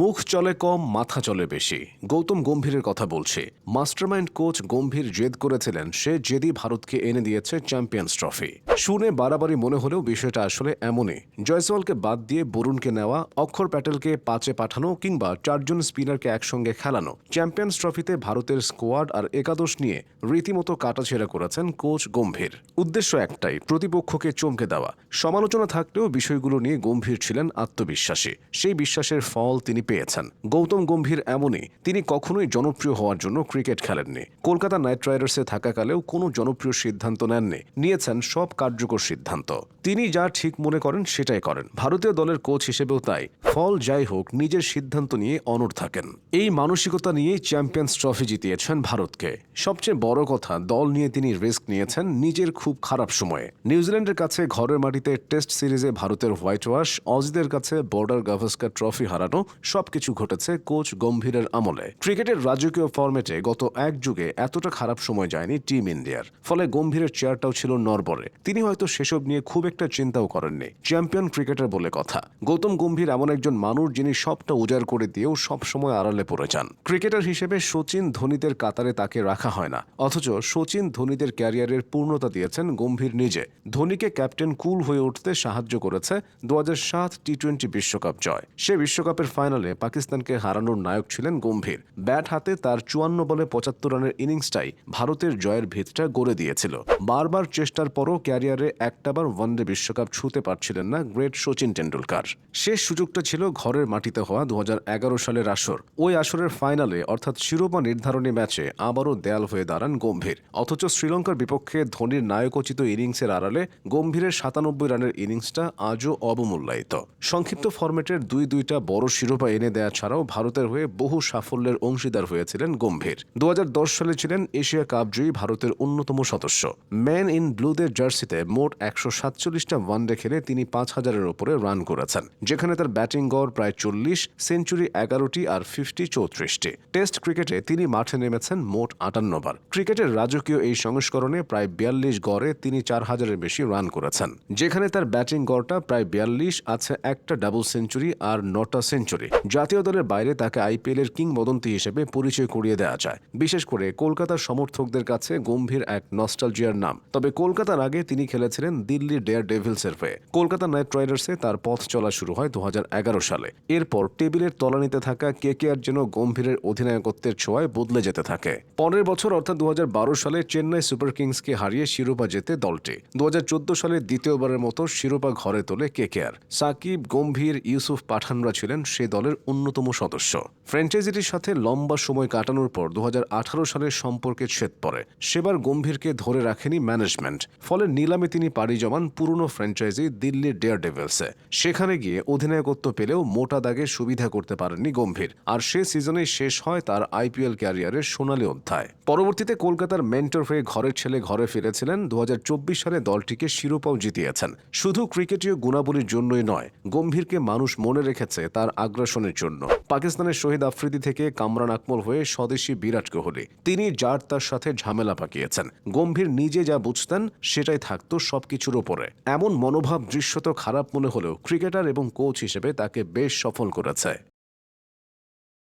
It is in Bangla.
মুখ চলে কম, মাথা চলে বেশি। গৌতম গম্ভীরের কথা বলছে। মাস্টারমাইন্ড কোচ গম্ভীর জেদ করেছিলেন, সে জেদি ভারতকে এনে দিয়েছে চ্যাম্পিয়ন্স ট্রফি। শুনে বাড়াবাড়ি মনে হলেও বিষয়টা আসলে এমনই। জয়সওয়ালকে বাদ দিয়ে বরুণকে নেওয়া, অক্ষর প্যাটেলকে পাঁচে পাঠানো কিংবা চারজন স্পিনারকে একসঙ্গে খেলানো, চ্যাম্পিয়ন্স ট্রফিতে ভারতের স্কোয়াড আর একাদশ নিয়ে রীতিমতো কাটাছেড়া করেছেন কোচ গম্ভীর। উদ্দেশ্য একটাই, প্রতিপক্ষকে চমকে দেওয়া। সমালোচনা থাকলেও বিষয়গুলো নিয়ে গম্ভীর ছিলেন আত্মবিশ্বাসী। সেই বিশ্বাসের ফল তিনি পেয়েছেন। গৌতম গম্ভীর এমনই, তিনি কখনোই জনপ্রিয় হওয়ার জন্য ক্রিকেট খেলেননি। কলকাতা নাইট রাইডার্সে থাকাকালেও কোনো জনপ্রিয় সিদ্ধান্ত নেননি। নিয়েছেন সব কার্যকর সিদ্ধান্ত। তিনি যা ঠিক মনে করেন সেটাই করেন। ভারতীয় দলের কোচ হিসেবেও তাই। ফল যাই হোক, নিজের সিদ্ধান্ত নিয়ে অনড় থাকেন। এই মানসিকতা নিয়েই চ্যাম্পিয়ন্স ট্রফি জিতিয়েছেন ভারতকে। সবচেয়ে বড় কথা, দল নিয়ে তিনি রিস্ক নিয়েছেন নিজের খুব খারাপ সময়ে। নিউজিল্যান্ডের কাছে ঘরের মাটিতে টেস্ট সিরিজে ভারতের হোয়াইট ওয়াশ, অজিদের কাছে বর্ডার গাভাস্কার ট্রফি হারানো, সবকিছু ঘটেছে কোচ গম্ভীরের আমলে। ক্রিকেটের রাজকীয় ফরম্যাটে গত এক যুগে এতটা খারাপ সময় যায়নি টিম ইন্ডিয়ার। ফলে গম্ভীরের চেয়ারটাও ছিল নরবরে তিনি হয়তো সেসব নিয়ে খুব একটা চিন্তাও করেননি। চ্যাম্পিয়ন ক্রিকেটার বলে কথা। গৌতম গম্ভীর এমন একজন মানুষ যিনি সবটা উজাড় করে দিয়েও সবসময় আড়ালে পড়ে যান। ক্রিকেটার হিসেবে সচিন ধোনিদের কাতারে তাকে রাখা হয় না। অথচ সচিন ধোনিদের ক্যারিয়ারের পূর্ণতা দিয়েছেন গম্ভীর নিজে। ধোনিকে ক্যাপ্টেন কুল হয়ে উঠতে সাহায্য করেছে দু সাত টি টোয়েন্টি বিশ্বকাপ জয়। সে বিশ্বকাপের ফাইনালে পাকিস্তানকে হারানোর নায়ক ছিলেন গম্ভীর। ব্যাট হাতে তার চুয়ান্ন বলে পঁচাত্তর রানের ইনিংসটাই ভারতের জয়ের ভিতটা গড়ে দিয়েছিল। বারবার চেষ্টার পরও ক্যারিয়ারে একটাবার ওয়ানডে বিশ্বকাপ ছুঁতে পারছিলেন না গ্রেট সচিন টেন্ডুলকার। শেষ সুযোগটা ছিল ঘরের মাটিতে হওয়া দু সালের আসর। ওই আসরের ফাইনালে, অর্থাৎ শিরোপা নির্ধারণী ম্যাচে আবারও দেয়াল হয়ে দাঁড়ান গম্ভীর। অথচ শ্রীলঙ্কার বিপক্ষে ধোনির নায়কোচিত ইনিংসের আড়ালে গম্ভীরের সাতানব্বই রানের ইনিংসটা আজও অবমূল্যায়িত। সংক্ষিপ্ত ফরম্যাটের দুই দুইটা বড় শিরোপা এনে দেয়া ছাড়াও ভারতের হয়ে বহু সাফল্যের অংশীদার হয়েছিলেন গম্ভীর। দু হাজার দশ সালে ছিলেন এশিয়া কাপ জয়ী ভারতের অন্যতম সদস্য। ম্যান ইন ব্লুদের জার্সিতে মোট একশো সাতচল্লিশটা ওয়ানডে খেলে তিনি পাঁচ হাজারের ওপরে রান করেছেন, যেখানে তার ব্যাটিং গড় প্রায় চল্লিশ, সেঞ্চুরি এগারোটি আর ফিফটি চৌত্রিশটি। টেস্ট ক্রিকেটে তিনি মাঠে নেমেছেন মোট আটান্ন বার ক্রিকেটের রাজকীয় এই সংস্করণে প্রায় বিয়াল্লিশ গড়ে তিনি চার হাজারের বেশি রান করেছেন, যেখানে তার ব্যাটিং গড়টা প্রায় বিয়াল্লিশ, আছে একটা ডাবল সেঞ্চুরি আর নটা সেঞ্চুরি। জাতীয় দলের বাইরে তাকে আইপিএল এর কিংবদন্তি হিসেবে পরিচয় করিয়ে দেওয়া যায়। বিশেষ করে কলকাতার সমর্থকদের কাছে গম্ভীর এক নস্টালজিয়ার নাম। তবে কলকাতার আগে তিনি খেলেছিলেন দিল্লি ডেয়ার ডেভিলসের হয়ে। কলকাতা নাইট রাইডার্সে তার পথ চলা শুরু হয় দু সালে। এরপর টেবিলের তলানিতে থাকা কে কে আর যেন গম্ভীরের অধিনায়কত্বের ছোঁয়ায় বদলে যেতে থাকে। পরের বছর অর্থাৎ দু সালে চেন্নাই সুপার কিংসকে হারিয়ে শিরোপা জেতে দলটি। দু সালে দ্বিতীয়বারের মতো শিরোপা ঘরে তোলে কে কে আর। সাকিব, গম্ভীর, ইউসুফ পাঠানরা ছিলেন সে দলের অন্যতম সদস্য। ফ্র্যাঞ্চাইজিটির সাথে লম্বা সময় কাটানোর পর দু সালের সম্পর্কে ছেদ পড়ে। সেবার গম্ভীরকে ধরে রাখেনি ম্যানেজমেন্ট। ফলে নিলামে তিনি পাড়ি জমান পুরনো ফ্র্যাঞ্চাইজি দিল্লি ডেয়ার ডেভিলসে সেখানে গিয়ে অধিনায়কত্ব পেলেও মোটা দাগে সুবিধা করতে পারেননি গম্ভীর। আর সে সিজনেই শেষ হয় তার আইপিএল ক্যারিয়ারের সোনালী অধ্যায়। পরবর্তীতে কলকাতার মেন্টর হয়ে ঘরের ছেলে ঘরে ফিরেছিলেন। দু হাজার চব্বিশ সালে দলটিকে শিরোপাও জিতিয়েছেন। শুধু ক্রিকেটীয় গুণাবলীর জন্যই নয়, গম্ভীরকে মানুষ মনে রেখেছে তার আগ্রাসনের জন্য। পাকিস্তানের শহীদ আফ্রিদি থেকে কামরান আকমল হয়ে স্বদেশী বিরাট কোহলি। তিনি যার তার সাথে ঝামেলা পাকিয়েছেন। গম্ভীর নিজে যা বুঝতেন, সেটাই থাকতো সবকিছুর ওপরে এমন মনোভাব, দৃশ্যত খারাপ মনে হলেও ক্রিকেটার এবং কোচ হিসেবে তাকে বেশ সফল করেছে।